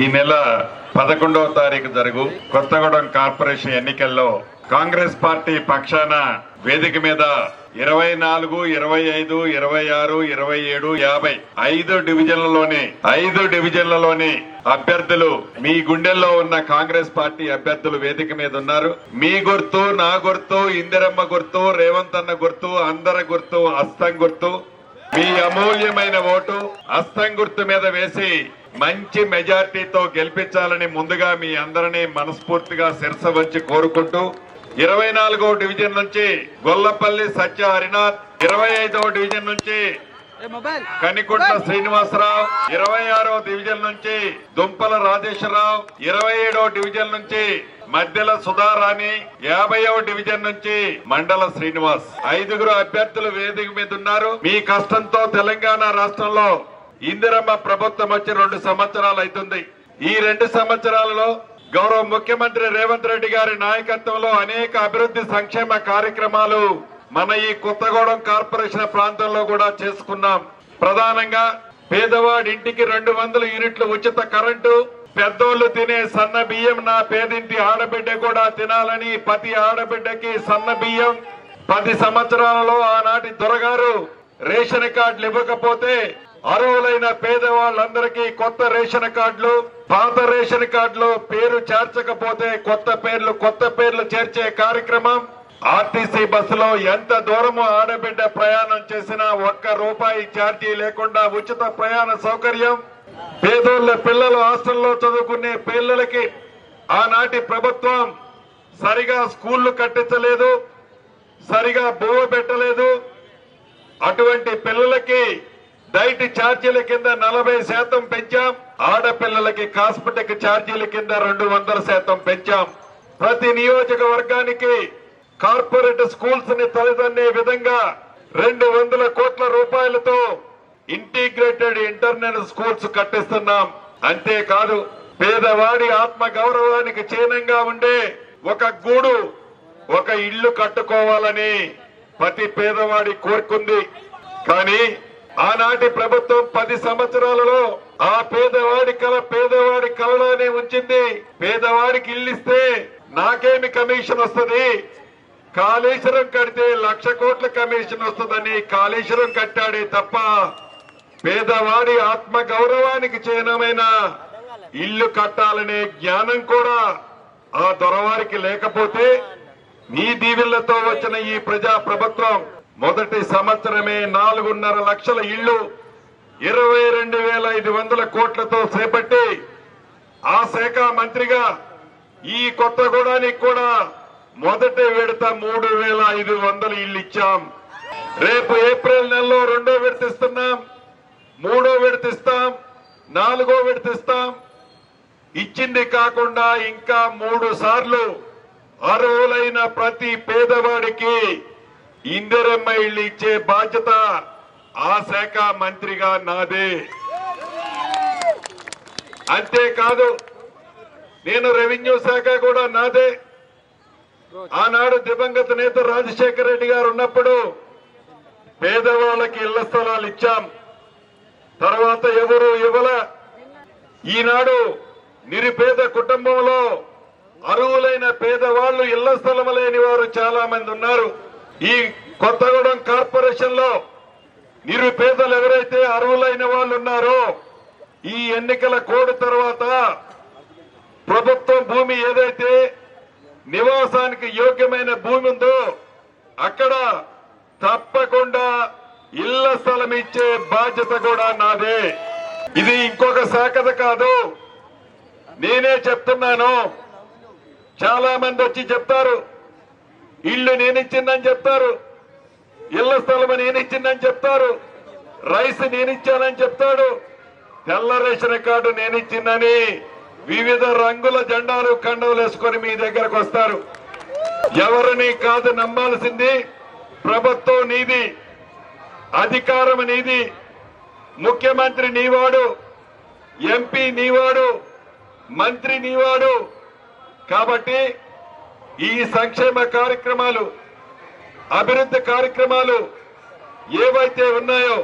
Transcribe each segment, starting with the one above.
ఈ నెల పదకొండవ తారీఖు జరుగు కొత్తగూడెం కార్పొరేషన్ ఎన్నికల్లో కాంగ్రెస్ పార్టీ పక్షాన వేదిక మీద ఇరవై నాలుగు ఇరవై ఐదు ఇరవై ఆరు ఇరవై ఏడు యాభై ఐదు డివిజన్లలోని ఐదు డివిజన్లలోని అభ్యర్థులు మీ గుండెల్లో ఉన్న కాంగ్రెస్ పార్టీ అభ్యర్థులు వేదిక మీద ఉన్నారు. మీ గుర్తు నా గుర్తు ఇందిరమ్మ గుర్తు రేవంత్ అన్న గుర్తు అందరి గుర్తు అస్తం గుర్తు. మీ అమూల్యమైన ఓటు అస్తం గుర్తు మీద వేసి మంచి మెజార్టీతో గెలిపించాలని ముందుగా మీ అందరినీ మనస్ఫూర్తిగా శిరస వచ్చి కోరుకుంటూ ఇరవై నాలుగో డివిజన్ నుంచి గొల్లపల్లి సత్య హరినాథ్ ఇరవై ఐదవ డివిజన్ నుంచి కనికుంట శ్రీనివాసరావు ఇరవై ఆరో డివిజన్ నుంచి దుంపల రాజేశ్వరరావు ఇరవై ఏడో డివిజన్ నుంచి మధ్యల సుధారాణి యాభైవ డివిజన్ నుంచి మండల శ్రీనివాస్. ఐదుగురు అభ్యర్థులు వేదిక మీద ఉన్నారు. మీ కష్టంతో తెలంగాణ రాష్ట్రంలో ఇందిరమ్మ ప్రభుత్వం వచ్చి రెండు సంవత్సరాలు అవుతుంది. ఈ రెండు సంవత్సరాలలో గౌరవ ముఖ్యమంత్రి రేవంత్ రెడ్డి గారి నాయకత్వంలో అనేక అభివృద్ధి సంక్షేమ కార్యక్రమాలు మన ఈ కొత్తగూడెం కార్పొరేషన్ ప్రాంతంలో కూడా చేసుకున్నాం. ప్రధానంగా పేదవాడి ఇంటికి రెండు వందల యూనిట్లు ఉచిత కరెంటు పెద్దోళ్ళు తినే సన్న బియ్యం నా పేదింటి ఆడబిడ్డ కూడా తినాలని ప్రతి ఆడబిడ్డకి సన్న బియ్యం. పది సంవత్సరాలలో ఆనాటి దొరగారు రేషన్ కార్డులు ఇవ్వకపోతే అర్హులైన పేదవాళ్ళందరికీ కొత్త రేషన్ కార్డులు పాత రేషన్ కార్డులో పేరు చేర్చకపోతే కొత్త పేర్లు కొత్త పేర్లు చేర్చే కార్యక్రమం ఆర్టీసీ బస్సులో ఎంత దూరము ఆడబిడ్డ ప్రయాణం చేసినా ఒక్క రూపాయి ఛార్జీ లేకుండా ఉచిత ప్రయాణ సౌకర్యం. పేదోళ్ళ పిల్లలు హాస్టల్లో చదువుకునే పిల్లలకి ఆనాటి ప్రభుత్వం సరిగా స్కూళ్ళు కట్టించలేదు సరిగా బువ్వ పెట్టలేదు. అటువంటి పిల్లలకి డైట్ ఛార్జీల కింద నలభై శాతం పెంచాం ఆడపిల్లలకి కాస్మెటిక్ ఛార్జీల కింద రెండు వందల శాతం పెంచాం. ప్రతి నియోజకవర్గానికి కార్పొరేట్ స్కూల్స్ని తలదన్నే విధంగా రెండు వందల కోట్ల రూపాయలతో ఇంటిగ్రేటెడ్ ఇంటర్నల్ స్కూల్స్ కట్టిస్తున్నాం. అంతేకాదు పేదవాడి ఆత్మ గౌరవానికి చిహ్నంగా ఉండే ఒక గూడు ఒక ఇల్లు కట్టుకోవాలని ప్రతి పేదవాడి కోరుకుంది. కానీ ఆనాటి ప్రభుత్వం పది సంవత్సరాలలో ఆ పేదవాడి కల పేదవాడి కలలోనే ఉంచింది. పేదవాడికి ఇల్లిస్తే నాకేమి కమిషన్ వస్తుంది? కాళేశ్వరం కడితే లక్ష కోట్ల కమిషన్ వస్తుందని కాళేశ్వరం కట్టాడే తప్ప పేదవాడి ఆత్మ గౌరవానికి చిహ్నమైన ఇల్లు కట్టాలనే జ్ఞానం కూడా ఆ దొరవారికి లేకపోతే నీ దీవెళ్ళతో వచ్చిన ఈ ప్రజా ప్రభుత్వం మొదటి సంవత్సరమే నాలుగున్నర లక్షల ఇళ్ళు ఇరవై రెండు వేల ఐదు వందల కోట్లతో చేపట్టి ఆ శాఖ మంత్రిగా ఈ కొత్తగూడానికి కూడా మొదటి విడత మూడు వేల ఐదు వందలు ఇల్లు ఇచ్చాం. రేపు ఏప్రిల్ నెలలో రెండో విడత ఇస్తున్నాం. మూడో విడత ఇస్తాం. నాలుగో విడత ఇస్తాం. ఇచ్చింది కాకుండా ఇంకా మూడు సార్లు అర్హులైన ప్రతి పేదవాడికి ఇందిరమ్మ ఇల్లు ఇచ్చే బాధ్యత ఆ శాఖ మంత్రిగా నాదే. అంతేకాదు నేను రెవెన్యూ శాఖ కూడా నాదే. ఆనాడు దివంగత నేత రాజశేఖర రెడ్డి గారు ఉన్నప్పుడు పేదవాళ్ళకి ఇళ్ళ స్థలాలు ఇచ్చాం. తర్వాత ఎవరు ఇవ్వల? ఈనాడు నిరుపేద కుటుంబంలో అరువులైన పేదవాళ్ళు ఇళ్ళ స్థలం లేని వారు చాలా మంది ఉన్నారు. ఈ కొత్తగూడెం కార్పొరేషన్లో నిరుపేదలు ఎవరైతే అరువులైన వాళ్ళు ఉన్నారో ఈ ఎన్నికల కోడ్ తర్వాత ప్రభుత్వం భూమి ఏదైతే నివాసానికి యోగ్యమైన భూమి ఉందో అక్కడ తప్పకుండా ఇళ్ళ స్థలం ఇచ్చే బాధ్యత కూడా నాదే. ఇది ఇంకొక శాఖద కాదు. నేనే చెప్తున్నాను. చాలా మంది వచ్చి చెప్తారు. ఇల్లు నేనిచ్చిందని చెప్తారు. ఇళ్ళ స్థలం నేనిచ్చిందని చెప్తారు. రైస్ నేనిచ్చానని చెప్తాడు. తెల్ల రేషన్ కార్డు నేనిచ్చిందని. వివిధ రంగుల జెండాలు కండవలు వేసుకొని మీ దగ్గరకు వస్తారు. ఎవరిని కాదు నమ్మాల్సింది ప్రభుత్వం నీది అధికారం నీది. ముఖ్యమంత్రి నీవాడు ఎంపీ నీవాడు మంత్రి నీవాడు. కాబట్టి ఈ సంక్షేమ కార్యక్రమాలు అభివృద్ధి కార్యక్రమాలు ఏవైతే ఉన్నాయో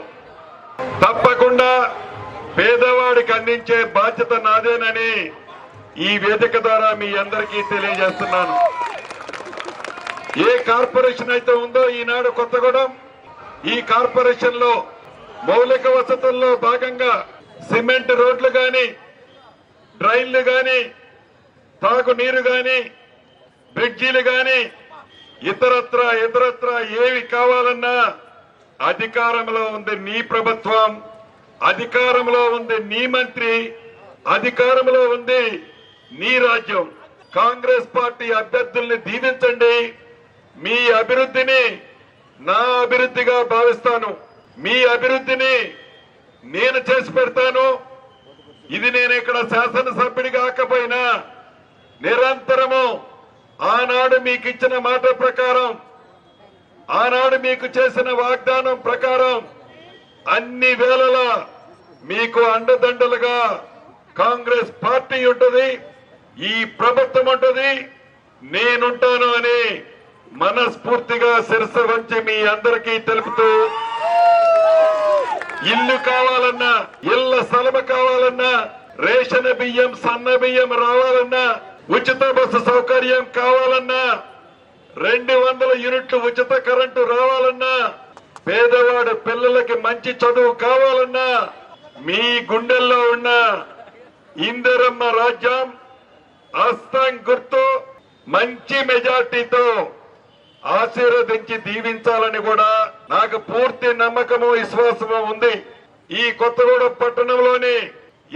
తప్పకుండా పేదవాడికి అందించే బాధ్యత నాదేనని ఈ వేదిక ద్వారా మీ అందరికీ తెలియజేస్తున్నాను. ఏ కార్పొరేషన్ అయితే ఉందో ఈనాడు కొత్తగూడెం ఈ కార్పొరేషన్లో మౌలిక వసతుల్లో భాగంగా సిమెంట్ రోడ్లు గాని డ్రైన్లు గాని తాగునీరు గాని బ్రిడ్జీలు గాని ఇతరత్ర ఇతరత్ర ఏవి కావాలన్నా అధికారంలో ఉంది నీ ప్రభుత్వం. అధికారంలో ఉంది నీ మంత్రి అధికారంలో ఉంది నీ రాజ్యం. కాంగ్రెస్ పార్టీ అభ్యర్థుల్ని దీవించండి. మీ అభివృద్ధిని నా అభివృద్ధిగా భావిస్తాను. మీ అభివృద్ధిని నేను చేసి పెడతాను. ఇది నేను ఇక్కడ శాసనసభ్యుడి కాకపోయినా నిరంతరము ఆనాడు మీకు ఇచ్చిన మాట ప్రకారం ఆనాడు మీకు చేసిన వాగ్దానం ప్రకారం అన్ని వేళలా మీకు అండదండలుగా కాంగ్రెస్ పార్టీ ఉంటది ఈ ప్రభుత్వం ఉంటది నేనుంటాను అని మనస్ఫూర్తిగా శిరస వంచి మీ అందరికీ తెలుపుతూ ఇల్లు కావాలన్నా ఇళ్ళ స్థలం కావాలన్నా రేషన్ బియ్యం సన్న బియ్యం రావాలన్నా ఉచిత బస్సు సౌకర్యం కావాలన్నా రెండు వందల యూనిట్లు ఉచిత కరెంటు రావాలన్నా పేదవాడు పిల్లలకి మంచి చదువు కావాలన్నా మీ గుండెల్లో ఉన్న ఇందరమ్మ రాజ్యం అస్తం గుర్తు మంచి మెజార్టీతో ఆశీర్వదించి దీవించాలని కూడా నాకు పూర్తి నమ్మకము విశ్వాసము ఉంది. ఈ కొత్తగూడెం పట్టణంలోని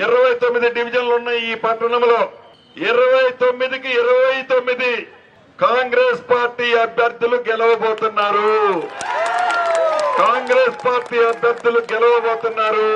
ఇరవై తొమ్మిది డివిజన్లు ఉన్నాయి ఈ పట్టణంలో. ఇరవై తొమ్మిదికి ఇరవై తొమ్మిది కాంగ్రెస్ పార్టీ అభ్యర్థులు గెలవబోతున్నారు. కాంగ్రెస్ పార్టీ అభ్యర్థులు గెలవబోతున్నారు.